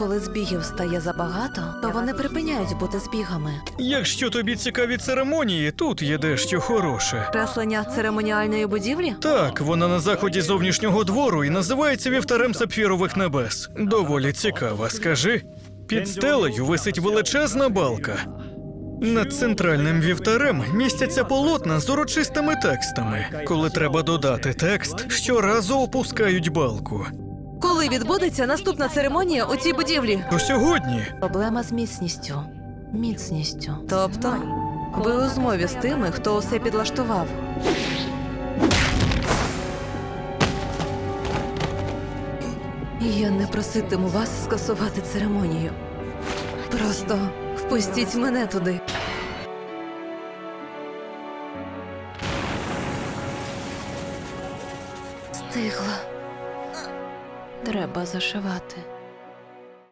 Коли збігів стає забагато, то вони припиняють бути збігами. Якщо тобі цікаві церемонії, тут є дещо хороше. Креслення церемоніальної будівлі? Так, вона на заході зовнішнього двору і називається вівтарем сапфірових небес. Доволі цікава, скажи. Під стелею висить величезна балка. Над центральним вівтарем містяться полотна з урочистими текстами. Коли треба додати текст, щоразу опускають балку. Коли відбудеться наступна церемонія у цій будівлі? То сьогодні Проблема з міцністю. Міцністю. Тобто, ви у змові з тими, хто усе підлаштував. Я не проситиму вас скасувати церемонію. Просто впустіть мене туди. Стигла. Треба зашивати.